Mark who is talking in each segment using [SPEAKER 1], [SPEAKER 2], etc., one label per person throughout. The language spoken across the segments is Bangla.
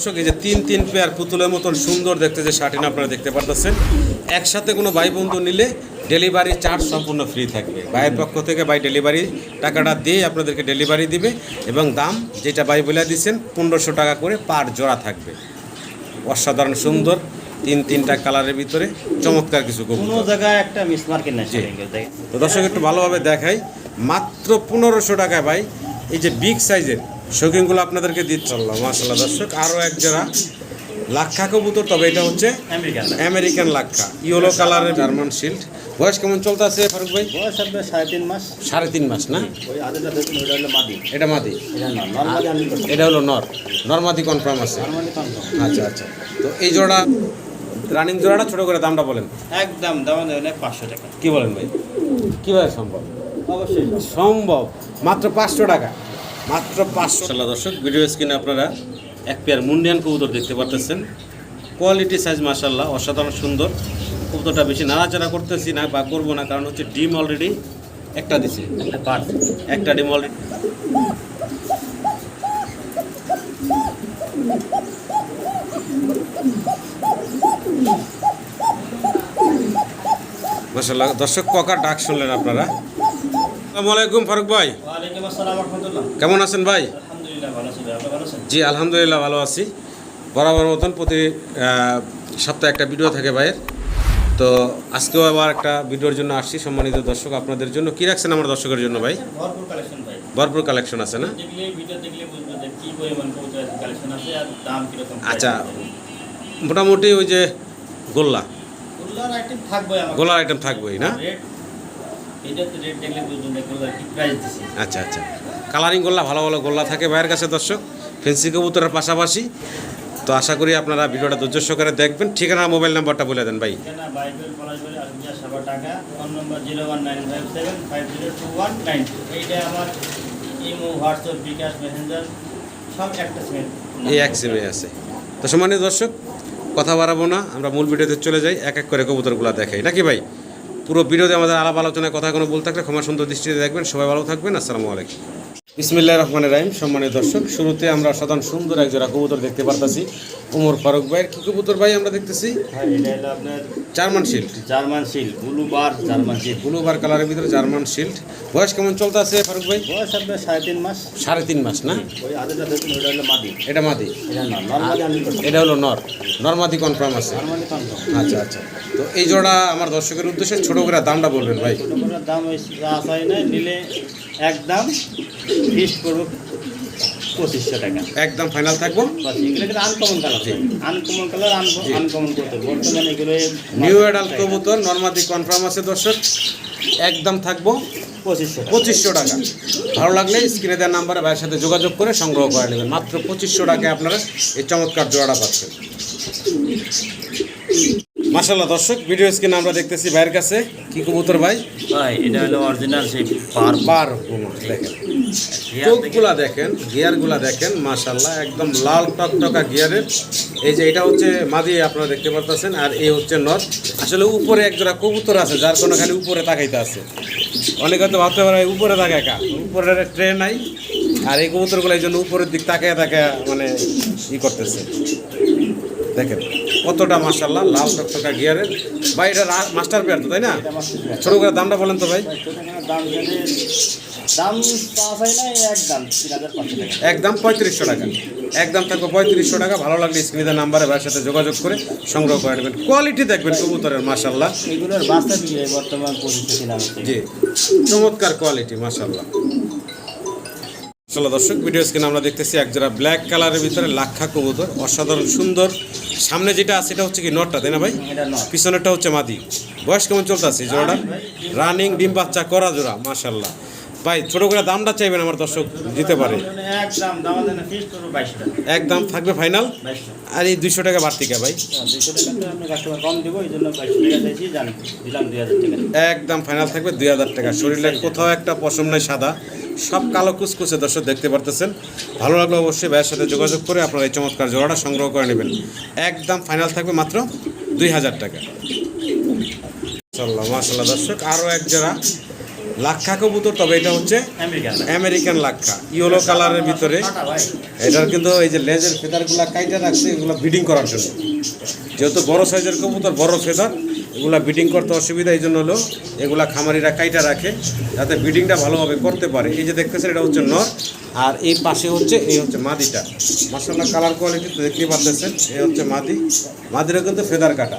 [SPEAKER 1] দর্শক এই যে তিন তিন পেয়ার পুতুলের মতন সুন্দর দেখতে যে শার্টিন আপনারা দেখতে পারতেছেন। একসাথে কোনো ভাই বন্ধু নিলে ডেলিভারি চার্জ সম্পূর্ণ ফ্রি থাকবে। ভাইয়ের পক্ষ থেকে ভাই ডেলিভারি টাকাটা দিয়ে আপনাদেরকে ডেলিভারি দিবে এবং দাম যেটা ভাই বলে দিচ্ছেন পনেরোশো টাকা করে পার জোড়া থাকবে। অসাধারণ সুন্দর তিন তিনটা কালারের ভিতরে চমৎকার কিছু
[SPEAKER 2] কোনো জায়গায় একটা মিস মার্কেট
[SPEAKER 1] তো দর্শক একটু ভালোভাবে দেখাই মাত্র পনেরোশো টাকায় ভাই এই যে বিগ সাইজের শৌখিনগুলো আপনাদেরকে দিচ্ছে। মাসাল্লাহ দর্শক আরও এক জোড়া লাক্ষা কবুতর তবে এটা হচ্ছে
[SPEAKER 2] আমেরিকান
[SPEAKER 1] লাক্ষা ইয়েলো কালারের জার্মান শিল্ড বয়স কেমন চলতে আছে ফারুক ভাই?
[SPEAKER 2] বয়স আপনার সাড়ে তিন মাস।
[SPEAKER 1] সাড়ে তিন মাস না? এটা মাদি।
[SPEAKER 2] এটা
[SPEAKER 1] হলো নর। নর্মাদি কনফার্ম আছে। আচ্ছা আচ্ছা। তো এই জোড়া রানিং জোড়াটা ছোট করে দামটা বলেন।
[SPEAKER 2] একদম দাম পাঁচশো টাকা।
[SPEAKER 1] কি বলেন ভাই? কীভাবে সম্ভব?
[SPEAKER 2] অবশ্যই।
[SPEAKER 1] সম্ভব। মাত্র পাঁচশো টাকা। মাত্র পাঁচশো টাকা দর্শক ভিডিও স্ক্রিনে আপনারা এক পেয়ার মুন্ডিয়ান কবুতর দেখতে পারতেছেন। কোয়ালিটি সাইজ মাসাল্লাহ অসাধারণ সুন্দর। কবুতরটা বেশি নাড়াচাড়া করতেছি না বা করব না কারণ হচ্ছে ডিম অলরেডি একটা দিছে।
[SPEAKER 2] একটা
[SPEAKER 1] ডিম অলরেডি মাসাল্লাহ দর্শক ককার ডাক শুনলেন আপনারা। আসসালামু আলাইকুম ফারুক ভাই কেমন আছেন ভাই? জি আলহামদুলিল্লাহ ভালো আছি। বরাবর মতন প্রতি সপ্তাহে একটা ভিডিও থাকে ভাইয়ের। তো আজকেও আবার একটা ভিডিওর জন্য আসছি সম্মানিত দর্শক আপনাদের জন্য। কি রাখছেন আমার দর্শকের জন্য ভাই?
[SPEAKER 2] ভরপুর কালেকশন
[SPEAKER 1] আছে না? আচ্ছা। মোটামুটি ওই যে গোল্লা।
[SPEAKER 2] গোল্লার আইটেম থাকবে
[SPEAKER 1] গোলার আইটেম থাকবেই না?
[SPEAKER 2] এটা তো রেট দেখলে বুঝবেন যে কি প্রাইস দিছি।
[SPEAKER 1] আচ্ছা আচ্ছা। কালারিং গোল্লা ভালো ভালো গোল্লা থাকে ভাইয়ের কাছে দর্শক। ফেন্সি কবুতরের পাশাপাশি। তো আশা করি আপনারা ভিডিওটা ধৈর্য সহকারে দেখবেন। ঠিকানা মোবাইল নাম্বারটা বলে দেন ভাই। এই এক সিমে আছে। তো সম্মানিত দর্শক কথা বাড়াবো না। আমরা মূল ভিডিওতে চলে যাই। এক এক করে কবুতরগুলো দেখাই। নাকি ভাই? পুরো ভিডিওতে আমাদের আলাপ আলোচনায় কথা কোনো বলতে থাকলে ক্ষমা সুন্দর দৃষ্টিতে দেখবেন। সবাই ভালো থাকবেন। আসসালামু আলাইকুম। বিসমিল্লাহ রহমান রাহিম। সম্মানিত দর্শক শুরুতে আমরা সাধারণ সুন্দর এক জোড়া কবুতর দেখতে পারতাছি। উমর ফারুক ভাইয়ের কি কবুতর ভাই আমরা দেখতেছি?
[SPEAKER 2] হ্যাঁ
[SPEAKER 1] German shield.
[SPEAKER 2] German seal blue bar German seal
[SPEAKER 1] blue bar কালারের ভিতরে জার্মান শিল্ড। বয়স কেমন চলতে আছে ফারুক ভাই?
[SPEAKER 2] বয়স আপনার সাড়ে তিন মাস।
[SPEAKER 1] সাড়ে তিন মাস না?
[SPEAKER 2] ওই দেখুন হলো মাদি।
[SPEAKER 1] এটা মাদি।
[SPEAKER 2] এটা
[SPEAKER 1] হলো নর। নর্মাদি কনফার্ম আছে। আচ্ছা আচ্ছা। তো এই জোড়া আমার দর্শকের উদ্দেশ্যে ছোট করে দামটা বলবেন ভাই।
[SPEAKER 2] দাম নিলে একদম ফিস্ট করব পঁচিশশো টাকা।
[SPEAKER 1] একদম ফাইনাল থাকব?
[SPEAKER 2] এগুলো কিন্তু uncommon colour uncommon colour uncommon করতে বর্তমানে এগুলো
[SPEAKER 1] নিউ অ্যাডাল্ট কবুতর নর্মাদি কনফার্ম আছে দর্শক। একদম থাকব
[SPEAKER 2] পঁচিশশো
[SPEAKER 1] পঁচিশশো টাকা। ভালো লাগলে স্ক্রিনে দেওয়ার নাম্বারে ভাইয়ের সাথে যোগাযোগ করে সংগ্রহ করে নেবেন। মাত্র পঁচিশশো টাকায় আপনারা এই চমৎকার জোড়াটা পাচ্ছেন। মাসাল্লাহ দর্শক ভিডিও স্ক্রিনে আমরা দেখতেছি ভাইয়ের কাছে। কি কবুতর ভাই?
[SPEAKER 2] ভাই এটা হলো অরিজিনাল সেই পার
[SPEAKER 1] বার দেখেন। চোখগুলা দেখেন। গিয়ারগুলা দেখেন মাশাল্লাহ একদম লাল টকটকা গিয়ারের। এই যে এটা হচ্ছে মাদি আপনারা দেখতে পারতেছেন আর এই হচ্ছে নট আসলে উপরে একজোড়া কবুতর আছে যার কোনো খালি উপরে তাকাইতে আছে। অনেকে হয়তো ভাবতে পারে উপরে তাকায় কা উপরের ট্রেন নাই আর এই কবুতরগুলো এই জন্য উপরের দিক তাকায় তাকায় মানে ই করতেছে। দেখেন। কতটা মাশাল্লাহ লাল টকটকা গিয়ারের। ভাই এটা মাস্টার পেয়ার তো তাই না? ছোটো করে দামটা বলেন তো ভাই।
[SPEAKER 2] একদম
[SPEAKER 1] পঁয়ত্রিশশো টাকা। একদম থাকবে পঁয়ত্রিশশো টাকা। ভালো লাগলে স্ক্রিনের নাম্বারে ভাইয়ের সাথে যোগাযোগ করে সংগ্রহ করে নেবেন। কোয়ালিটি দেখবেন কবুতরের
[SPEAKER 2] হচ্ছে
[SPEAKER 1] জি। চমৎকার কোয়ালিটি মাশাল্লাহ চলো দর্শক ভিডিও স্ক্রিনে আমরা দেখতেছি এক একজোড়া ব্ল্যাক কালারের ভিতরে লাক্ষা কবুতর অসাধারণ সুন্দর। সামনে যেটা আছে এটা হচ্ছে কি নটটা তাই না ভাই? পিছনেরটা হচ্ছে মাদি। বয়স কেমন চলতে আছে জোড়াটা? রানিং ডিম বাচ্চা করা জোড়া মাশাল্লাহ ভাই, ছোটো করে দামটা চাইবেন আমার দর্শক, দিতে পারে।
[SPEAKER 2] এক দাম
[SPEAKER 1] থাকবে ফাইনাল আর এই দুইশো টাকা বাড়তি কে ভাই একদম ফাইনাল থাকবে দুই হাজার টাকা। শরীরে কোথাও একটা পশম নাই, সাদা। সব কালো কুচকুচে দর্শক দেখতে পারতেছেন। ভালো লাগলে অবশ্যই ভাইয়ের সাথে যোগাযোগ করে আপনারা এই চমৎকার জোড়াটা সংগ্রহ করে নেবেন। একদম ফাইনাল থাকবে মাত্র দুই হাজার টাকা। মাসাল্লাহ মাসাল্লাহ দর্শক আরও এক জোড়া। লাক্ষা কবুতর তবে এটা হচ্ছে
[SPEAKER 2] আমেরিকান
[SPEAKER 1] লাক্ষা। ইয়েলো কালারের ভিতরে। এটার কিন্তু এই যে লেজের ফেদারগুলো কাইটা রাখছে এগুলো ব্রিডিং করার জন্য। যেহেতু বড় সাইজের কবুতর বড় ফেদার এগুলা ব্রিডিং করতে অসুবিধা এই জন্য হলো এগুলা খামারিরা কাইটা রাখে যাতে ব্রিডিংটা ভালোভাবে করতে পারে। এই যে দেখতেছেন এটা হচ্ছে নর আর এই পাশে হচ্ছে এই হচ্ছে মাদিটা। মাসাল্লাহ কালার কোয়ালিটি তো দেখতেই পারতেছেন এই হচ্ছে মাদি। মাদিরও কিন্তু ফেদার কাটা।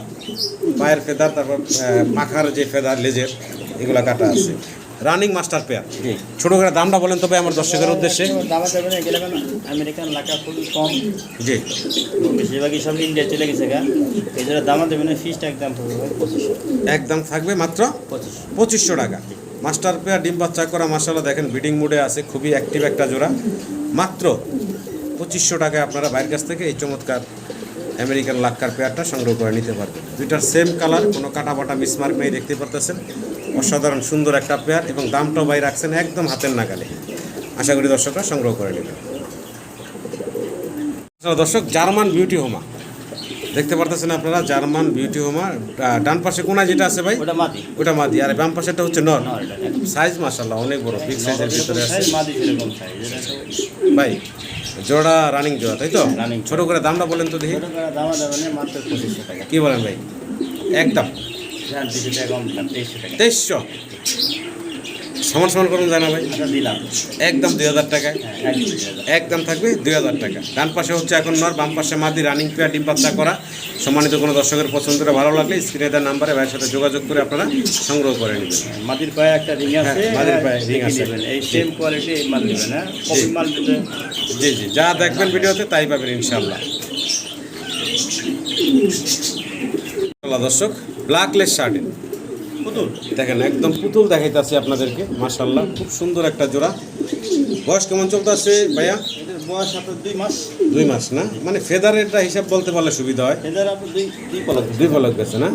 [SPEAKER 1] পায়ের ফেদার তারপর মাখার যে ফেদার লেজের এগুলা কাটা আছে। রানিং মাস্টার পেয়ার ছোটো করে দামটা বলেন তবে আমার দর্শকের উদ্দেশ্যে।
[SPEAKER 2] আমেরিকান লাকা খুবই কম।
[SPEAKER 1] জি।
[SPEAKER 2] বেশিরভাগই সব ইন্ডিয়া চলে গেছে গা। এই জন্য দামা দেবে না ফিসটা একদম পঁচিশশো।
[SPEAKER 1] একদম থাকবে মাত্র
[SPEAKER 2] পঁচিশশো।
[SPEAKER 1] টাকা। মাস্টার পেয়ার ডিম বাচ্চা করা মাসাল্লাহ দেখেন বিডিং মুডে আছে খুবই অ্যাক্টিভ একটা জোড়া। মাত্র পঁচিশশো টাকায় আপনারা বাইরের কাছ থেকে এই চমৎকার আমেরিকান লাক্কার পেয়ারটা সংগ্রহ করে নিতে পারবেন। দুইটার সেম কালার কোনো কাটা বাটা মিসমার্ক নেই দেখতে পারতেছেন। অসাধারণ সুন্দর একটা পেয়ার এবং দামটাও বাই রাখছেন একদম হাতের নাগালে। আশা করি দর্শকরা সংগ্রহ করে নেবেন। দর্শক জার্মান বিউটি হোমা। দেখতে পারতেছেন আপনারা জার্মান বিউটি হোমা ডান পাশে কোনায় যেটা আছে ভাই?
[SPEAKER 2] ওটা মাদি।
[SPEAKER 1] ওটা মাদি আর বাম পাশেটা হচ্ছে নর। সাইজ মাশাল্লাহ অনেক বড় বিগ সাইজের ভিতরে আছে। ভাই জোড়া রানিং জোড়া তাই তো। ছোট করে দামটা বলেন তো দেখি। কি বলেন ভাই? একদম।
[SPEAKER 2] হ্যাঁ টাকা। তেইশশো?
[SPEAKER 1] সমান সমান করুন জানা ভাই একদম দুই হাজার টাকায়?
[SPEAKER 2] হ্যাঁ একদম
[SPEAKER 1] থাকবে দুই হাজার টাকা। ডান পাশে হচ্ছে এখন নর বাম পাশে মাদি রানিং পেয়ার ডিম বাচ্চা করা। সম্মানিত কোনো দর্শকের পছন্দের ভালো লাগলে স্ক্রিনে দেওয়ার নাম্বারে ভাইয়ের সাথে যোগাযোগ করে আপনারা সংগ্রহ করে নেবেন।
[SPEAKER 2] মাটির পায়ে একটা রিং আছে
[SPEAKER 1] হ্যাঁ, মাটির পায়ে ring
[SPEAKER 2] দেখে
[SPEAKER 1] আছে।
[SPEAKER 2] এই সেম কোয়ালিটি মাল নেবেন হ্যাঁ? কপি মাল
[SPEAKER 1] জি জি যা দেখবেন ভিডিওতে তাই পাবেন ইনশাল্লাহ আল্লাহ দর্শক ব্ল্যাকলেস শার্টেন
[SPEAKER 2] পুতুল।
[SPEAKER 1] দেখেন একদম পুতুল দেখাইতেছি আপনাদেরকে মাশাল্লাহ খুব সুন্দর একটা জোড়া। বয়স কেমন চলতেছে ভাইয়া?
[SPEAKER 2] বয়স আপনার দুই মাস।
[SPEAKER 1] দুই মাস না? মানে ফেদারেরটা হিসাব বলতে পারলে সুবিধা হয়।
[SPEAKER 2] আপনার দুই দুই পলক
[SPEAKER 1] গেছে না?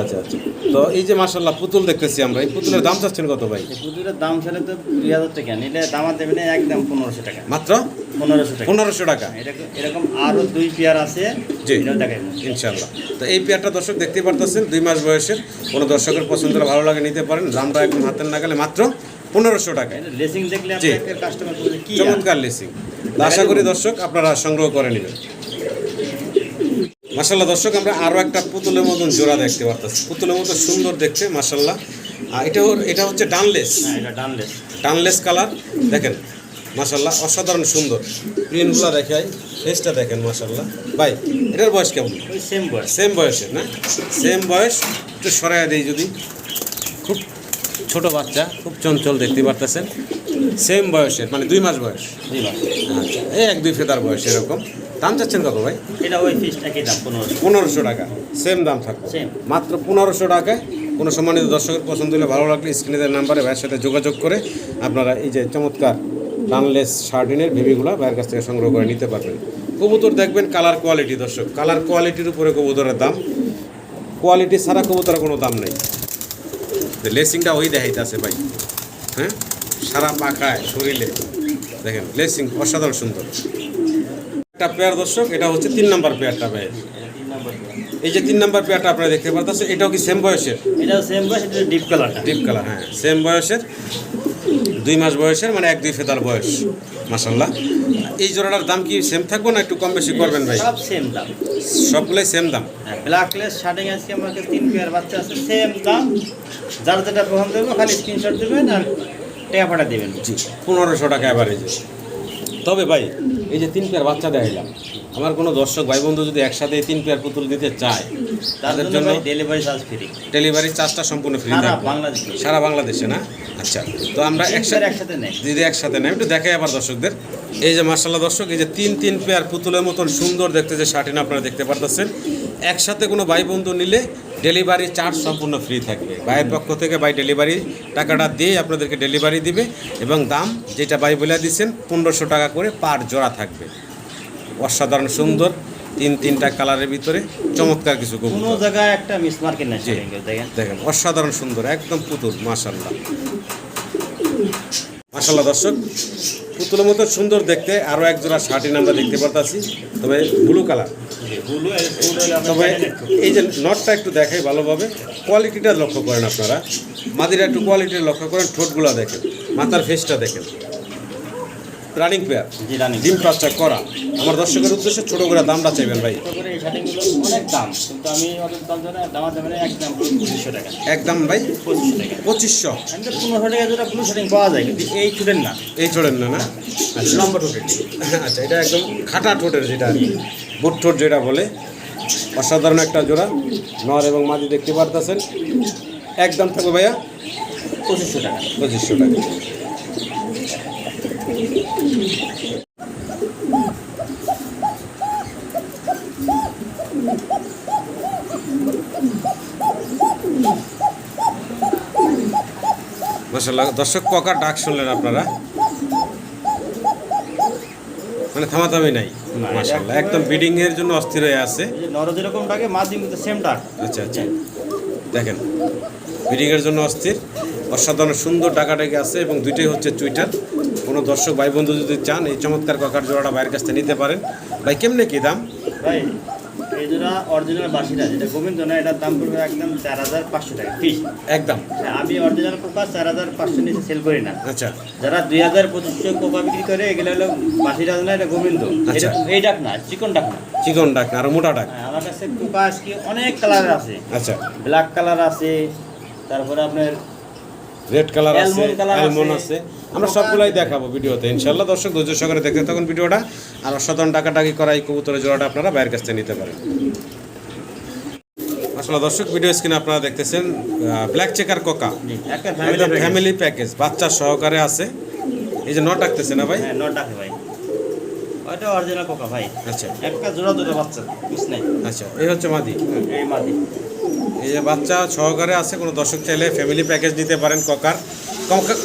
[SPEAKER 1] আচ্ছা আচ্ছা। তো এই যে মাশাল্লাহ পুতুল দেখতেছি আমরা এই পুতুলের দাম চাচ্ছেন কত ভাই?
[SPEAKER 2] পুতুলের দাম ছেলে তো দুই হাজার টাকা নিলে দামা দেবে না একদম পনেরোশো টাকা।
[SPEAKER 1] মাত্র?
[SPEAKER 2] পনেরোশো টাকা। এরকম এরকম আরও দুই পেয়ার আছে
[SPEAKER 1] জি। ইনশাল্লাহ তো এই পেয়ারটা দর্শক দেখতে পারতেছেন দুই মাস বয়সের। কোনো দর্শকের পছন্দের ভালো লাগে নিতে পারেন। দামটা একদম হাতের নাগালে মাত্র পনেরোশো টাকায়
[SPEAKER 2] লেসিং দেখলে
[SPEAKER 1] জি।
[SPEAKER 2] আপনার কাস্টমার বলবে কি আর?
[SPEAKER 1] চমৎকার লেসিং। আশা করি দর্শক আপনারা সংগ্রহ করে নেবেন। মাসাল্লাহ দর্শক আমরা আরও একটা পুতুলের মতন জোড়া দেখতে পারতেছি। পুতুলের মতো সুন্দর দেখতে মাসাল্লাহ এটা এটা হচ্ছে ডানলেস।
[SPEAKER 2] হ্যাঁ ডানলেস।
[SPEAKER 1] ডানলেস কালার। দেখেন মাসাল্লাহ অসাধারণ সুন্দর। প্রিন্টগুলো দেখাই ফেসটা দেখেন মাসাল্লাহ ভাই এটার বয়স কেমন?
[SPEAKER 2] সেম বয়স।
[SPEAKER 1] সেম বয়সের না? সেম বয়স একটু সরাইয়া দিই যদি। খুব ছোট বাচ্চা খুব চঞ্চল দেখতে পারতেছেন। সেম বয়সের মানে দুই মাস বয়স।
[SPEAKER 2] দুই মাস।
[SPEAKER 1] আচ্ছা এই এক দুই ফেদার বয়স এরকম। দাম চাচ্ছেন কত ভাই?
[SPEAKER 2] এটা ওই ফিস একই দাম পনেরোশো।
[SPEAKER 1] পনেরোশো টাকা। সেম দাম থাকবে। মাত্র পনেরোশো টাকায়। কোনো সম্মানিত দর্শকের পছন্দ হলে ভালো লাগলে স্ক্রিনের নাম্বারে ভাইয়ের সাথে যোগাযোগ করে আপনারা এই যে চমৎকার ডানলেস শার্টিনের বেবিগুলো ভাইয়ের কাছ থেকে সংগ্রহ করে নিতে পারবেন। কবুতর দেখবেন কালার কোয়ালিটি দর্শক। কালার কোয়ালিটির উপরে কবুতরের দাম। কোয়ালিটি ছাড়া কবুতরের কোনো দাম নেই। লেসিংটা ওই দেখাইতেছে ভাই। হ্যাঁ? সারা পাখায় শরীরে। দেখেন লেসিং অসাধারণ সুন্দর। একটা পেয়ার দর্শক এটা হচ্ছে তিন নাম্বার পেয়ারটা ভাই। এই যে তিন নাম্বার পেয়ারটা আপনারা দেখতে পারতেছেন এটাও কি সেম বয়সের?
[SPEAKER 2] এটাও সেম বয়স ডিপ কালার
[SPEAKER 1] ডিপ কালার হ্যাঁ সেম বয়সের। দুই মাস বয়সের মানে এক দুই ফেদার বয়স মাসাল্লাহ এই জোড়াটার দাম কি সেম থাকবে না একটু কম বেশি করবেন ভাই?
[SPEAKER 2] সব সেম দাম।
[SPEAKER 1] সবগুলোই সেম দাম।
[SPEAKER 2] ব্ল্যাকলেস শার্টিং আজকে কাছে তিন পেয়ার বাচ্চা আছে সেম দাম। যার যেটা পছন্দ দেবো খালি স্ক্রিনশট দেবেন আর টাকা পাঠা দেবেন।
[SPEAKER 1] জি পনেরোশো টাকা অ্যাভারেজে তবে ভাই এই যে তিন পেয়ার বাচ্চা দেখাইলাম আমার কোনো দর্শক ভাই বন্ধু যদি একসাথে এই তিন পেয়ার পুতুল দিতে চায় তাদের
[SPEAKER 2] জন্য ডেলিভারি চার্জ ফ্রি
[SPEAKER 1] ডেলিভারি চার্জটা সম্পূর্ণ ফ্রি
[SPEAKER 2] সারা
[SPEAKER 1] সারা বাংলাদেশে না? আচ্ছা তো আমরা একসাথে
[SPEAKER 2] একসাথে নেই।
[SPEAKER 1] দিদি একসাথে নেই একটু দেখাই আবার দর্শকদের। এই যে মার্শাল্লাহ দর্শক এই যে তিন তিন পেয়ার পুতুলের মতন সুন্দর দেখতে যে শার্টিন আপনারা দেখতে পারতেছেন। একসাথে কোনো ভাই বন্ধু নিলে ডেলিভারি চার্জ সম্পূর্ণ ফ্রি থাকবে। ভাইয়ের পক্ষ থেকে ভাই ডেলিভারি টাকাটা দিয়ে আপনাদেরকে ডেলিভারি দিবে এবং দাম যেটা ভাই বলে দিচ্ছেন পনেরোশো টাকা করে পার জোড়া থাকবে। অসাধারণ সুন্দর। তিন তিনটা কালারের ভিতরে চমৎকার কিছু
[SPEAKER 2] কোনো জায়গায় একটা মিস মার্কেট নেই। শার্টিং দেখেন।
[SPEAKER 1] দেখেন অসাধারণ সুন্দর একদম পুতুল মাশাল্লাহ মাসাল্লাহ দর্শক পুতুলের মতো সুন্দর দেখতে আরও এক জোড়া শার্টিন আমরা দেখতে পারতাছি তবে ব্লু কালার তবে এই যে নটটা একটু দেখাই ভালোভাবে কোয়ালিটিটা লক্ষ্য করেন আপনারা। মাদিরা একটু কোয়ালিটি লক্ষ্য করেন ঠোঁটগুলো দেখেন মাথার ফেসটা দেখেন। রানিং পেয়ার ডিম পাঁচটা করা। আমার দর্শকের উদ্দেশ্যে ছোট করে দামটা চাইবেন ভাই।
[SPEAKER 2] একদম পঁচিশশো টাকা।
[SPEAKER 1] একদম ভাই?
[SPEAKER 2] পঁচিশশো পনেরোশো টাকা যেটা ব্লু শার্টিং পাওয়া যায় কিন্তু এই চুলের না।
[SPEAKER 1] এই না না?
[SPEAKER 2] আচ্ছা লম্বা ঠোঁটের
[SPEAKER 1] আচ্ছা এটা একদম খাটা ঠোঁটের যেটা আর কি। বুট ঠোঁট যেটা বলে। অসাধারণ একটা জোড়া। নর এবং মাদি দেখতে পারতেছেন। একদম থাকবে ভাইয়া?
[SPEAKER 2] পঁচিশশো টাকা।
[SPEAKER 1] পঁচিশশো টাকা। মাসাল্লাহ দর্শক ককার ডাক শুনলেন আপনারা? মানে থামাথামি নাই। মাসাল্লাহ
[SPEAKER 2] একদম-
[SPEAKER 1] বিডিং এর জন্য অস্থির হয়ে আছে।
[SPEAKER 2] নর যেরকম ডাকে মাঝি কিন্তু সেম ডাক।
[SPEAKER 1] আচ্ছা আচ্ছা। দেখেন বিডিংয়ের জন্য অস্থির। অসাধারণ সুন্দর ডাকাডাকি আছে এবং দুইটাই হচ্ছে টুইটার কোনো দর্শক ভাই বন্ধু যদি চান এই চমৎকার কাকার জোড়াটা বাইরের কাছ থেকে নিতে পারেন। ভাই কেমনে কি দাম?
[SPEAKER 2] ভাই এই যেটা অরিজিনাল বাসিরা যেটা গোবিন্দ না এটার দাম পড়বে একদম চার হাজার পাঁচশো টাকা ফিস
[SPEAKER 1] একদম।
[SPEAKER 2] আমি অরিজিনাল কোপা চার হাজার পাঁচশো নিচে সেল করি না।
[SPEAKER 1] আচ্ছা।
[SPEAKER 2] যারা দুই হাজার পঁচিশশো কোপা বিক্রি করে এগুলো হলো বাসিরা না এটা গোবিন্দ।
[SPEAKER 1] আচ্ছা।
[SPEAKER 2] এই ডাক না চিকন ডাক না।
[SPEAKER 1] চিকন ডাক না আর মোটা ডাক।
[SPEAKER 2] হ্যাঁ, আমার কাছে কোপা আজকে অনেক কালার আছে।
[SPEAKER 1] আচ্ছা।
[SPEAKER 2] ব্ল্যাক কালার আছে তারপরে আপনার
[SPEAKER 1] রেড কালার আছে অ্যালমন্ড
[SPEAKER 2] আছে।
[SPEAKER 1] আমরা সবগুলাই দেখাবো ভিডিওতে। ইনশাল্লাহ দর্শক ধৈর্য সহকারে দেখতে তখন ভিডিওটা। আর অসাধারণ ডাকাডাকি করা এই কবুতরের জোড়াটা আপনারা বাইরের কাছ থেকে নিতে পারেন। আসলে দর্শক ভিডিও স্ক্রিনে আপনারা দেখতেছেন ব্ল্যাক চেকার কোকা
[SPEAKER 2] একটা
[SPEAKER 1] ফ্যামিলি প্যাকেজ বাচ্চা সহকারে আছে। এই যে নট ডাকতেছে না ভাই?
[SPEAKER 2] হ্যাঁ নট ডাকে ভাই। ওইটা অরিজিনাল কোকা ভাই।
[SPEAKER 1] আচ্ছা।
[SPEAKER 2] একটা জোড়া দুটো বাচ্চা বুঝ নাই?
[SPEAKER 1] আচ্ছা এই হচ্ছে মাদি।
[SPEAKER 2] এই মাদি।
[SPEAKER 1] এই যে বাচ্চা সহকারে আছে কোনো দর্শক চাইলে ফ্যামিলি প্যাকেজ নিতে পারেন ককার ককা-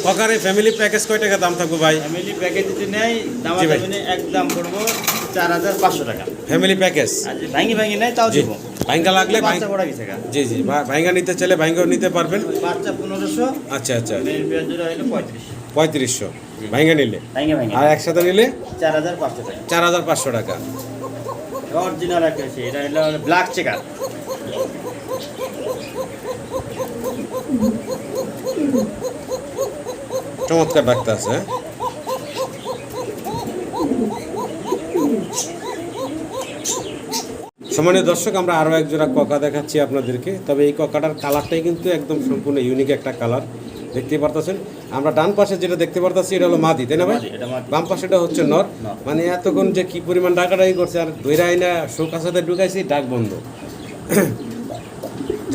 [SPEAKER 1] ককারে ফ্যামিলি প্যাকেজ কয় টাকা দাম থাকবে ভাই?
[SPEAKER 2] ফ্যামিলি প্যাকেজ যদি নেয় দাম। যাবে একদম পড়ব চার হাজার পাঁচশো টাকা।
[SPEAKER 1] ফ্যামিলি প্যাকেজ
[SPEAKER 2] ভাঙ্গি ভাঙ্গি নেয় তাও দেবো।
[SPEAKER 1] ভাইঙ্গা লাগলে জি জি। ভাইঙ্গা নিতে চাইলে ভাইঙ্গাও নিতে পারবেন।
[SPEAKER 2] বাচ্চা পনেরোশো।
[SPEAKER 1] আচ্ছা আচ্ছা।
[SPEAKER 2] মেন পঁয়ত্রিশশো
[SPEAKER 1] পঁয়ত্রিশশো। ভাইঙ্গা নিলে?
[SPEAKER 2] ভাঙ্গি ভাঙ্গি
[SPEAKER 1] আর একসাথে নিলে?
[SPEAKER 2] চার হাজার পাঁচশো টাকা।
[SPEAKER 1] চার হাজার পাঁচশো টাকা।
[SPEAKER 2] অরিজিনাল একটা এটা হলো ব্ল্যাক চেকার
[SPEAKER 1] চমৎকার ডাক্তার আছে? সম্মানীয় দর্শক আমরা আরও এক জোড়া ককা দেখাচ্ছি আপনাদেরকে। তবে এই ককাটার কালারটাই কিন্তু একদম সম্পূর্ণ ইউনিক একটা কালার। দেখতে পারতেছেন? আমরা ডান পাশে যেটা দেখতে পারতেছি এটা হলো মাদি তাই না ভাই? বাম পাশেটা হচ্ছে নর। মানে এতক্ষণ যে কি পরিমাণ ডাকাডাকি করছে আর দইরা আইনা শোক আসাতে ঢুকাইছি ডাক বন্ধ।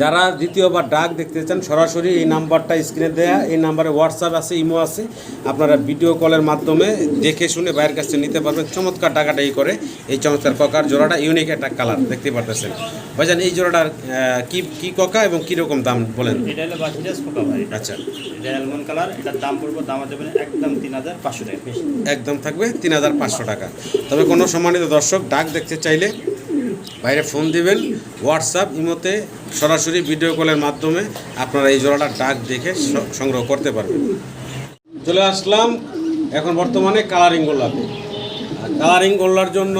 [SPEAKER 1] যারা দ্বিতীয়বার ডাক দেখতে চান সরাসরি এই নাম্বারটা স্ক্রিনে দেয়া এই নাম্বারে হোয়াটসঅ্যাপ আছে ইমো আছে। আপনারা ভিডিও কলের মাধ্যমে দেখে শুনে বাইরের কাছে নিতে পারবেন। চমৎকার টাকাটাই করে এই চমৎকার ককার জোড়াটা ইউনিক একটা কালার দেখতে পারতেছেন। ভাইজান এই জোড়াটার কি কি ককা এবং কীরকম দাম বলেন?
[SPEAKER 2] এটা হলো বাসিরাজ কোকা ভাই।
[SPEAKER 1] আচ্ছা।
[SPEAKER 2] এটা অ্যালমন্ড কালার এটার দাম পড়ব দাম দেবেন একদম তিন হাজার পাঁচশো টাকা।
[SPEAKER 1] একদম থাকবে তিন হাজার পাঁচশো টাকা। তবে কোনো সম্মানিত দর্শক ডাক দেখতে চাইলে বাইরে ফোন দিবেন হোয়াটসঅ্যাপ ইমোতে সরাসরি ভিডিও কলের মাধ্যমে আপনারা এই জোড়াটা ডাক দেখে সংগ্রহ করতে পারবেন। চলে আসলাম এখন বর্তমানে কালারিং গোল্লাতে। কালারিং গোল্লার জন্য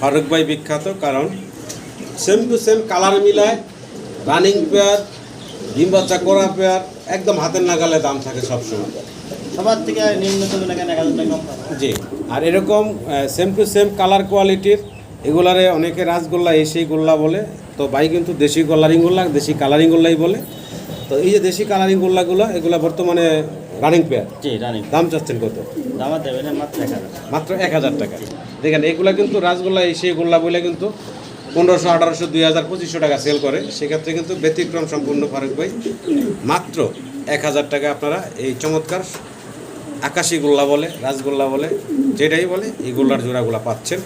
[SPEAKER 1] ফারুক ভাই বিখ্যাত কারণ সেম টু সেম কালার মিলায় রানিং পেয়ার ডিম বাচ্চা করা পেয়ার একদম হাতের নাগালে দাম থাকে সবসময়।
[SPEAKER 2] সবার থেকে নিম্নতম।
[SPEAKER 1] জি আর এরকম সেম টু সেম কালার কোয়ালিটির এগুলারে অনেকে রাসগোল্লা এসেই গোল্লা বলে। তো ভাই কিন্তু দেশি কালারিং গোল্লা দেশি কালারিং গোল্লাই বলে। তো এই যে দেশি কালারিং গোল্লাগুলো এগুলা বর্তমানে রানিং পেয়ার
[SPEAKER 2] জি রানিং
[SPEAKER 1] দাম চাচ্ছেন কত?
[SPEAKER 2] দাম দেবেন মাত্র এক হাজার।
[SPEAKER 1] মাত্র এক হাজার টাকা। দেখেন এগুলা কিন্তু রাসগোল্লা এসে গোল্লা বলে কিন্তু পনেরোশো আঠারোশো দুই হাজার পঁচিশশো টাকা সেল করে। সেক্ষেত্রে কিন্তু ব্যতিক্রম সম্পূর্ণ ফারুক ভাই। মাত্র এক হাজার টাকা আপনারা এই চমৎকার আকাশি গোল্লা বলে রাজগোল্লা বলে যেটাই বলে এই গোল্লার জোড়াগুলা পাচ্ছেন।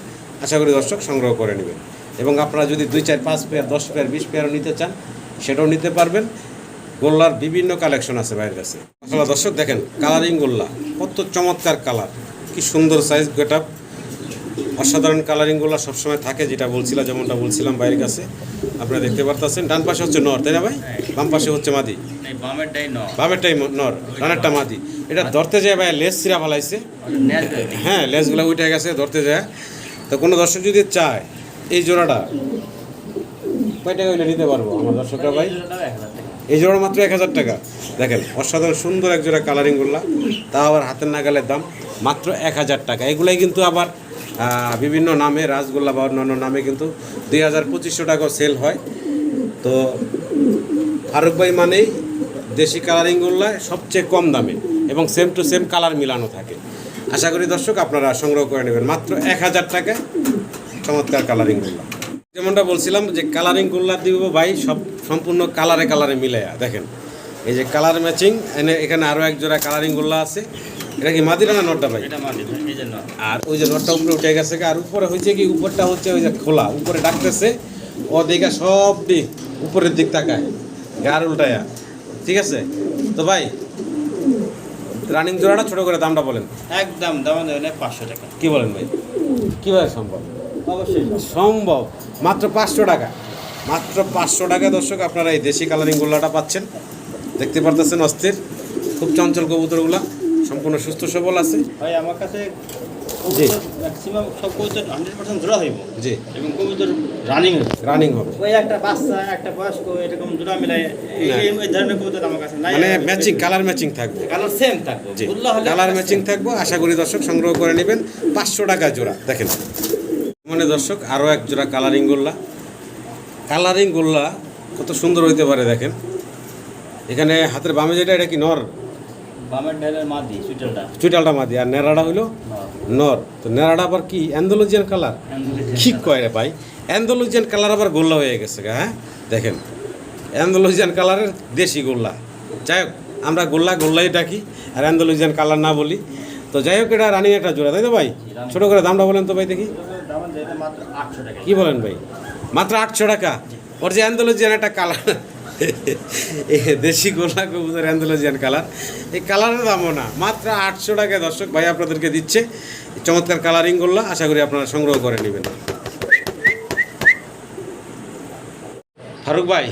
[SPEAKER 1] আশা করি দর্শক সংগ্রহ করে নেবেন। এবং আপনারা যদি দুই চার পাঁচ পেয়ার দশ পেয়ার বিশ পেয়ারও নিতে চান সেটাও নিতে পারবেন। গোল্লার বিভিন্ন কালেকশন আছে বাইরের কাছে। আসলে দর্শক দেখেন কালারিং গোল্লা কত চমৎকার কালার। কি সুন্দর সাইজ গেট আপ অসাধারণ কালারিংগুলো সবসময় থাকে যেটা বলছিলাম যেমনটা বলছিলাম বাইরের কাছে। আপনারা দেখতে পারতেছেন ডান পাশে হচ্ছে নর তাই না ভাই? বাম পাশে হচ্ছে মাদি।
[SPEAKER 2] বামেরটাই
[SPEAKER 1] নর। ডানেরটা মাদি। এটা ধরতে যায় ভাই লেস সিরা ফালাইছে। হ্যাঁ লেসগুলো উঠে গেছে ধরতে যায়। তো কোনো দর্শক যদি চায় এই জোড়াটা, কয় টাকা হইলে নিতে পারব আমার দর্শকরা ভাই? এই জোড়া মাত্র এক হাজার টাকা। দেখেন, অসাধারণ সুন্দর এক জোড়া কালারিংগুলা তা আবার হাতের নাগালের দাম মাত্র এক হাজার টাকা। এগুলাই কিন্তু আবার বিভিন্ন নামে, রাসগোল্লা বা অন্যান্য নামে কিন্তু দুই হাজার পঁচিশশো টাকাও সেল হয়। তো ফারুক ভাই মানেই দেশি কালারিংগুলো সবচেয়ে কম দামে এবং সেম টু সেম কালার মিলানো থাকে। আশা করি দর্শক আপনারা সংগ্রহ করে নেবেন। মাত্র এক হাজার টাকায় চমৎকার কালারিংগুলো যেমনটা বলছিলাম যে কালারিং গুল্লা দিব ভাই সব সম্পূর্ণ কালারে কালারে মিলাইয়া দেখেন। এই যে কালার ম্যাচিং এনে এখানে আরও এক জোড়া কালারিং গুল্লা আছে। এটা কি মাদিরা না নটটা ভাই? আর ওই যে নটটা উপরে উঠে গেছে আর উপরে হয়েছে কি উপরটা হচ্ছে ওই যে খোলা। উপরে ডাকতেছে ও দিকে সব দিক উপরের দিক তাকায় গার উল্টায়া। ঠিক আছে? তো ভাই রানিং জোড়াটা ছোট করে দামটা বলেন।
[SPEAKER 2] একদম দাম দেবেন পাঁচশো টাকা।
[SPEAKER 1] কি বলেন ভাই? কীভাবে সম্ভব?
[SPEAKER 2] অবশ্যই।
[SPEAKER 1] সম্ভব। মাত্র পাঁচশো টাকা। মাত্র পাঁচশো টাকা দর্শক আপনারা এই দেশি কালারিং গোল্লাটা পাচ্ছেন। দেখতে পারতেছেন অস্থির। খুব চঞ্চল কবুতরগুলা। সম্পূর্ণ সুস্থ সবল আছে।
[SPEAKER 2] ভাই আমার কাছে
[SPEAKER 1] জি।
[SPEAKER 2] ম্যাক্সিমাম সব কবুতর হান্ড্রেড পার্সেন্ট জোড়া হইব।
[SPEAKER 1] জি।
[SPEAKER 2] এবং কবুতর রানিং
[SPEAKER 1] রানিং হবে।
[SPEAKER 2] ওই একটা বাচ্চা একটা বয়স্ক এরকম জোড়া মিলাই এই ধরনের কবুতর আমার কাছে নাই।
[SPEAKER 1] মানে ম্যাচিং কালার ম্যাচিং থাকবে।
[SPEAKER 2] কালার সেম থাকবে।
[SPEAKER 1] জি।
[SPEAKER 2] হলে
[SPEAKER 1] কালার ম্যাচিং থাকব। আশা করি দর্শক সংগ্রহ করে নেবেন। পাঁচশো টাকা জোড়া। দেখেন। মানে দর্শক আরও এক জোড়া কালারিং গোল্লা। কালারিং গোল্লা কত সুন্দর হইতে পারে দেখেন। এখানে হাতের বামে যেটা এটা কি নর?
[SPEAKER 2] বামের ঢেলের মাদি
[SPEAKER 1] চুইটালটা। মাদি আর নেড়াটা হইল নর। তো নেড়াটা আবার কি অ্যান্ডোলজিয়ান কালার? কি কয় রে ভাই? অ্যান্ডোলজিয়ান কালার আবার গোল্লা হয়ে গেছে হ্যাঁ? দেখেন অ্যান্ডোলজিয়ান কালারের দেশি গোল্লা। যাই হোক আমরা গোল্লা গোল্লাই ডাকি আর অ্যান্ডোলজিয়ান কালার না বলি। তো যাই হোক এটা রানিং একটা জোড়া তাই তো ভাই? ছোটো করে দামটা বলেন তো ভাই দেখি। কি বলেন ভাই? মাত্র আটশো টাকা? ওর যে অ্যান্ডোলজিয়ান একটা কালার দেশি গোলা কবুতর অ্যান্ডোলজিয়ান কালার। এই কালারের দামও না মাত্র আটশো টাকায় দর্শক ভাই আপনাদেরকে দিচ্ছে। চমৎকার কালারিং গোল্লা আশা করি আপনারা সংগ্রহ করে নেবেন। ফারুক ভাই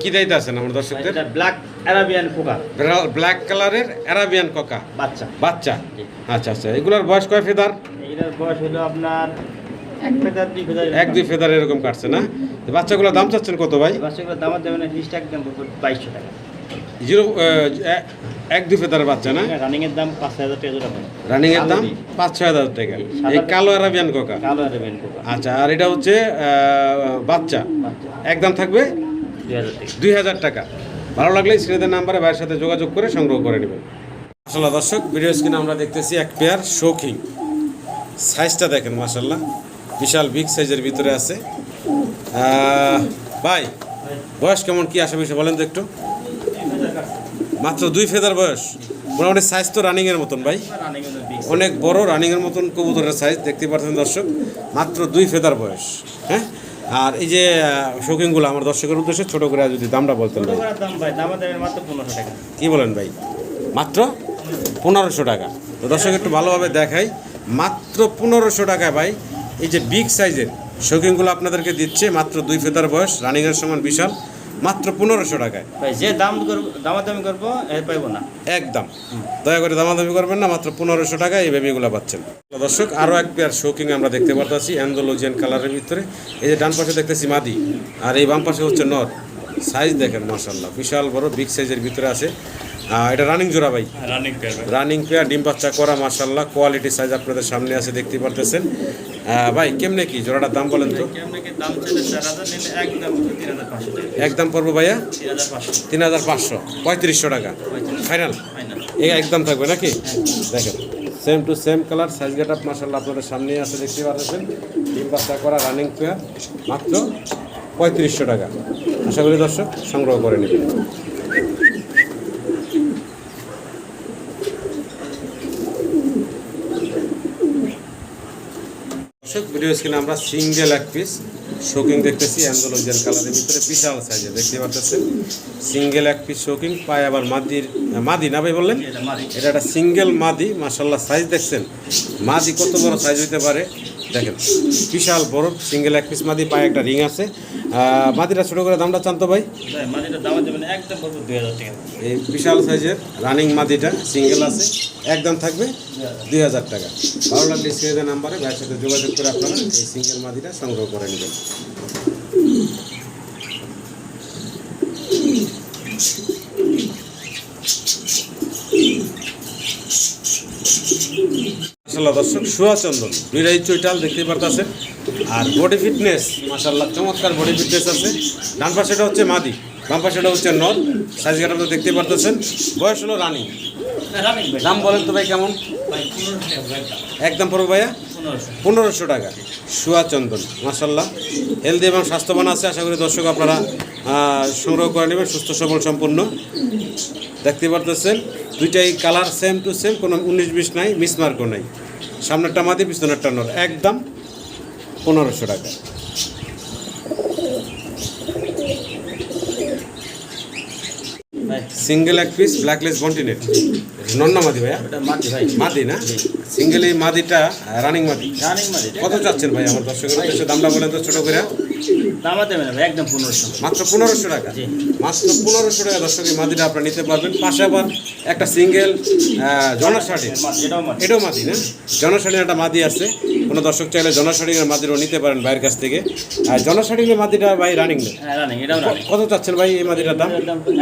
[SPEAKER 1] কি দায়িত্ব আছেন আমার দর্শকদের?
[SPEAKER 2] ব্ল্যাক অ্যারাবিয়ান পোকা
[SPEAKER 1] ব্ল্যাক কালারের অ্যারাবিয়ান ককা
[SPEAKER 2] বাচ্চা।
[SPEAKER 1] বাচ্চা? আচ্ছা আচ্ছা এগুলোর বয়স কয় ফেদার?
[SPEAKER 2] এটার বয়স হলো আপনার এক দুই ফেদার
[SPEAKER 1] এক ফেদার এরকম কাটছে না? বাচ্চাগুলোর দাম চাচ্ছেন কত ভাই?
[SPEAKER 2] বাচ্চাগুলোর দাম দেবেন লিস্ট একদম বাইশশো টাকা।
[SPEAKER 1] জিরো এক দুই ফেদারের বাচ্চা না?
[SPEAKER 2] রানিং এর দাম পাঁচ হাজার টাকা
[SPEAKER 1] রানিং এর দাম পাঁচ ছয় হাজার টাকা। এই কালো আরাবিয়ান কোকা
[SPEAKER 2] কালো অ্যারাবিয়ান পোকা
[SPEAKER 1] আচ্ছা আর এটা হচ্ছে বাচ্চা।
[SPEAKER 2] বাচ্চা।
[SPEAKER 1] একদম থাকবে?
[SPEAKER 2] দুই হাজার টাকা।
[SPEAKER 1] ভালো লাগলে স্ক্রিনের নাম্বারে ভাইয়ের সাথে যোগাযোগ করে সংগ্রহ করে নেবেন। আসলে দর্শক ভিডিও স্ক্রিনে আমরা দেখতেছি এক পেয়ার শৌখিন সাইজটা দেখেন মাসাল্লাহ বিশাল বিগ সাইজের ভিতরে আছে। ভাই বয়স কেমন কি আসে বিষয় বলেন তো একটু? মাত্র দুই ফেদার বয়স। মোটামুটি সাইজ তো রানিংয়ের মতন ভাই। অনেক বড় রানিংয়ের মতন কবুতরের সাইজ দেখতে পাচ্ছেন দর্শক। মাত্র দুই ফেদার বয়স হ্যাঁ? আর এই যে শৌখিনগুলো আমার দর্শকের উদ্দেশ্যে ছোট করে যদি দামটা বলতেন ভাই।
[SPEAKER 2] টাকা।
[SPEAKER 1] কি বলেন ভাই? মাত্র পনেরোশো টাকা। তো দর্শক একটু ভালোভাবে দেখাই। মাত্র পনেরোশো টাকায় ভাই এই যে বিগ সাইজের শৌখিনগুলো আপনাদেরকে দিচ্ছে মাত্র দুই ফেতার বয়স রানিংয়ের সমান বিশাল মাত্র পনেরোশো টাকায়।
[SPEAKER 2] যে দাম দামাদামি করব এর পাইবো না।
[SPEAKER 1] একদম। দয়া করে দামাদামি করবেন না মাত্র পনেরোশো টাকায় এই বেবিগুলো পাচ্ছেন। দর্শক আরও এক পেয়ার শৌকিং আমরা দেখতে পারতেছি অ্যান্ডোলজিয়ান কালারের ভিতরে। এই যে ডান পাশে দেখতেছি মাদি আর এই বাম পাশে হচ্ছে নর। সাইজ দেখেন মাসাল্লাহ বিশাল বড় বিগ সাইজের ভিতরে আছে। এটা রানিং জোড়া ভাই।
[SPEAKER 2] রানিং পেয়ার
[SPEAKER 1] রানিং পেয়ার ডিম বাচ্চা করা মাসাল্লাহ কোয়ালিটি সাইজ আপনাদের সামনে আছে দেখতে পারতেছেন। আহ, ভাই কেমনে কি জোড়াটার দাম বলেন তো?
[SPEAKER 2] একদম
[SPEAKER 1] পড়ব ভাইয়া?
[SPEAKER 2] তিন হাজার পাঁচশো।
[SPEAKER 1] পঁয়ত্রিশশো টাকা। ফাইনাল একদম থাকবে নাকি? দেখেন same to same colour size get up মাসাল্লাহ আপনাদের সামনেই আছে দেখতে পাচ্ছেন ডিম বাচ্চা করা রানিং পেয়ার মাত্র পঁয়ত্রিশশো টাকা। আশা করি দর্শক সংগ্রহ করে নেবেন। দর্শক ভিডিও স্ক্রিনে আমরা সিঙ্গেল এক পিস শোকিং দেখতেছি অ্যান্ডোলজিয়ান কালারের ভিতরে বিশাল সাইজে দেখতে পাচ্ছেন সিঙ্গেল এক পিস শোকিং পায়ে আবার মাদির মাদি না ভাই বললেন?
[SPEAKER 2] এটা
[SPEAKER 1] একটা সিঙ্গেল মাদি মাসাল্লাহ সাইজ দেখছেন। মাদি কত বড় সাইজ হইতে পারে? দেখেন বিশাল বড় সিঙ্গেল এক পিস মাদি পায়ে একটা রিং আছে। মাদিটা ছোটো করে দামটা চান তো
[SPEAKER 2] ভাই? টাকা।
[SPEAKER 1] এই বিশাল সাইজের রানিং মাদিটা সিঙ্গেল আছে। একদম থাকবে দুই হাজার। টাকা। ভালো লাগলে স্ক্রিনের নাম্বারে ভাইয়ের সাথে যোগাযোগ করে আপনারা এই সিঙ্গেল মাদিটা সংগ্রহ করে নেবেন। মাসাল্লাহ দর্শক সুয়া চন্দন দুইটাই চৈটাল দেখতে পারতেছেন। আর বডি ফিটনেস মাসাল্লাহ চমৎকার বডি ফিটনেস আছে। ডান পাশেটা হচ্ছে মাদি, বাম পাশেটা হচ্ছে নর সাইজ তো দেখতে পারতেছেন। বয়স হলো রানি। দাম বলেন তো ভাই কেমন? একদম পড়বে ভাইয়া?
[SPEAKER 2] পনেরোশো
[SPEAKER 1] টাকা। সুয়া চন্দন মাসাল্লাহ হেলদি এবং স্বাস্থ্যবান আছে, আশা করি দর্শক আপনারা সংগ্রহ করে নেবেন, সুস্থ, সবল, সম্পূর্ণ। দেখতে পারতেছেন, দুইটাই কালার সেম টু সেম কোনো উনিশ বিশ নাই মিসমার্কও নাই। সামনেরটা মাদি পিছনেরটা নল একদম পনেরোশো টাকা। সিঙ্গেল এক পিস ব্ল্যাকলেস কন্টিনেন্ট নন্না মাদি ভাইয়া?
[SPEAKER 2] মাটি ভাই।
[SPEAKER 1] মাদি না? সিঙ্গেল এই মাদিটা রানিং মাদি।
[SPEAKER 2] রানিং মাটি
[SPEAKER 1] কত চাচ্ছেন ভাই আমার দর্শকের উদ্দেশ্যে? দামটা বলেন তো ছোটো করে।
[SPEAKER 2] দাম দেবেন ভাই একদম পনেরোশো।
[SPEAKER 1] মাত্র পনেরোশো টাকা। মাত্র পনেরোশো টাকা দর্শক এই মাদিটা আপনারা নিতে পারবেন। পাশে আবার একটা সিঙ্গেল
[SPEAKER 2] এটাও
[SPEAKER 1] মাদি। না? একটা মাদি আছে। কোনো দর্শক চাইলে জনশাড়ির মাদিরও নিতে পারেন ভাইয়ের কাছ থেকে। আর জনশাড়ির মাদিটা ভাই রানিং নেই
[SPEAKER 2] হ্যাঁ
[SPEAKER 1] কত চাচ্ছেন ভাই এই মাদিটার দাম?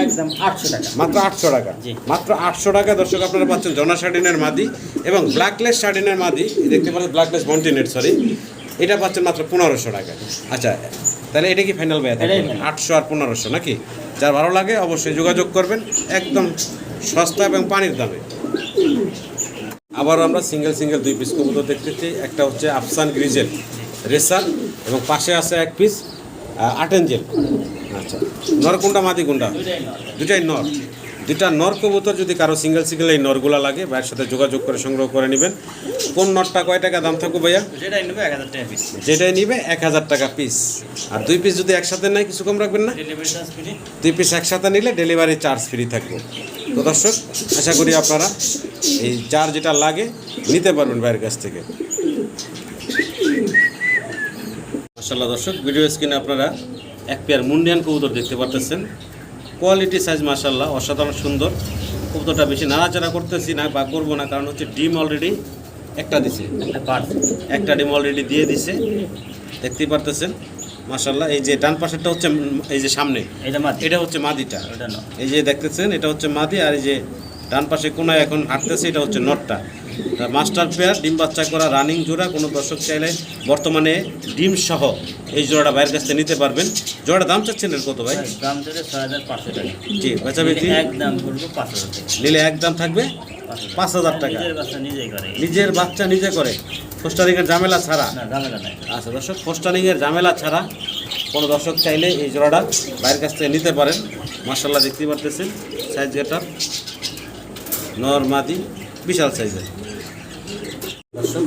[SPEAKER 2] একদম আটশো টাকা।
[SPEAKER 1] মাত্র আটশো টাকা। মাত্র আটশো টাকা দর্শক আপনারা পাচ্ছেন জনা শার্টিনের মাদি এবং ব্ল্যাকলেস শার্টিনের মাদি দেখতে পাচ্ছেন ব্ল্যাকলেস মন্টিনেট সরি এটা পাচ্ছেন মাত্র পনেরোশো টাকা। আচ্ছা তাহলে এটা কি ফাইনাল ব্যয়
[SPEAKER 2] এটাই
[SPEAKER 1] আটশো আর পনেরোশো নাকি? যার ভালো লাগে অবশ্যই যোগাযোগ করবেন একদম সস্তা এবং পানির দামে। আবারও আমরা সিঙ্গেল সিঙ্গেল দুই পিস কবুতর দেখতেছি একটা হচ্ছে আফসান গ্রিজেল রেসার এবং পাশে আছে এক পিস আটেঞ্জেল আচ্ছা। নর কোনটা? মাদি কোনটা? দুটাই নর। দুটা নর কবুতর যদি কারও সিঙ্গেল সিঙ্গেল এই নরগুলা লাগে ভাইয়ের সাথে যোগাযোগ করে সংগ্রহ করে নেবেন। কোন নটটা কয় টাকা দাম থাকবে ভাইয়া?
[SPEAKER 2] যেটাই নেবে এক হাজার টাকা পিস
[SPEAKER 1] যেটাই নিবে এক হাজার টাকা পিস আর দুই পিস যদি একসাথে নেয় কিছু কম রাখবেন না? দুই পিস একসাথে নিলে ডেলিভারি চার্জ ফ্রি থাকবে। তো দর্শক আশা করি আপনারা এই চার যেটা লাগে নিতে পারবেন ভাইয়ের কাছ থেকে। মাসাল্লাহ দর্শক ভিডিও স্ক্রিনে আপনারা এক পেয়ার মুন্ডিয়ান কবুতর দেখতে পারতেছেন। কোয়ালিটি সাইজ মাসাল্লাহ অসাধারণ সুন্দর। কবুতরটা বেশি নাড়াচাড়া করতেছি না বা করব না কারণ হচ্ছে ডিম অলরেডি একটা দিছে।
[SPEAKER 2] একটা
[SPEAKER 1] একটা ডিম অলরেডি দিয়ে দিছে। দেখতেই পারতেছেন মাসাল্লাহ এই যে ডান পাশেরটা হচ্ছে এই যে সামনে
[SPEAKER 2] এটা
[SPEAKER 1] হচ্ছে মাদিটা। এই যে দেখতেছেন এটা হচ্ছে মাদি আর এই যে ডান পাশে কোনায় এখন হাঁটতেছে এটা হচ্ছে নটটা। মাস্টার পেয়ার ডিম বাচ্চা করা রানিং জোড়া কোনো দর্শক চাইলে বর্তমানে ডিম সহ এই জোড়াটা বাইরের কাছ থেকে নিতে পারবেন। জোড়াটা দাম চাচ্ছেন এর কত ভাই?
[SPEAKER 2] দাম
[SPEAKER 1] জি
[SPEAKER 2] একদম পাঁচ
[SPEAKER 1] নিলে একদম থাকবে পাঁচ হাজার টাকা।
[SPEAKER 2] নিজের বাচ্চা
[SPEAKER 1] নিজে করে। ফোস্টারিংয়ের ঝামেলা ছাড়া। আচ্ছা দর্শক ফোস্টারিংয়ের ঝামেলা ছাড়া কোনো দর্শক চাইলে এই জোড়াটা বাইরের কাছ থেকে নিতে পারেন। মার্শাল্লাহ দেখতেই পারতেছেন। সাইজ যেটা নর মাদি বিশাল সাইজের। দর্শক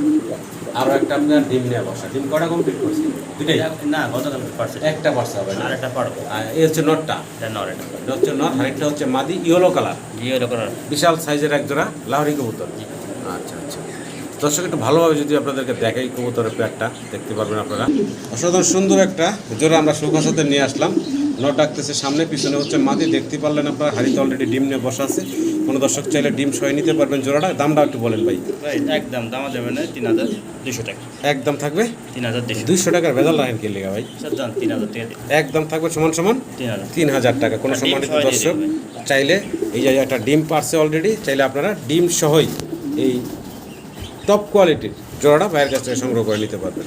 [SPEAKER 1] একটা আপনার ডিম নেওয়া বসা। ডিম কটা কমপ্লিট করছে? দুটাই
[SPEAKER 2] না গতকাল পারছে।
[SPEAKER 1] একটা বাচ্চা হবে
[SPEAKER 2] আর একটা পারব।
[SPEAKER 1] আর এই হচ্ছে নটটা?
[SPEAKER 2] এটা নর এটা।
[SPEAKER 1] হচ্ছে নর আরেকটা হচ্ছে মাদি ইয়েলো কালার
[SPEAKER 2] ওরকম আর
[SPEAKER 1] বিশাল সাইজের এক জোড়া লাহরি কবুতর। আচ্ছা আচ্ছা। দর্শক একটু ভালোভাবে যদি আপনাদেরকে দেখাই কবুতরের প্যাকটা দেখতে পারবেন আপনারা। অসাধারণ সুন্দর একটা জোড়া আমরা সুখা সাথে নিয়ে আসলাম। নট ডাকতেছে সামনে পিছনে হচ্ছে মাদি দেখতে পারলেন আপনারা হাড়িতে অলরেডি ডিম নিয়ে বসা আছে। কোনো দর্শক চাইলে ডিম সহ নিতে পারবেন জোড়াটা। দামটা একটু বলেন ভাই।
[SPEAKER 2] একদম দামা দেবে না তিন হাজার দুশো টাকা।
[SPEAKER 1] একদম থাকবে?
[SPEAKER 2] তিন হাজার দুশো
[SPEAKER 1] টাকার ভেজাল রাখেন কে লেগা ভাই?
[SPEAKER 2] তিন হাজার টাকা
[SPEAKER 1] একদম থাকবে সমান সমান?
[SPEAKER 2] তিন হাজার।
[SPEAKER 1] টাকা কোনো সম্মানিত দর্শক চাইলে এই যে একটা ডিম পারছে অলরেডি চাইলে আপনারা ডিম সহই এই টপ কোয়ালিটির জোড়াটা বাইরের কাছ থেকে সংগ্রহ করে নিতে পারবেন।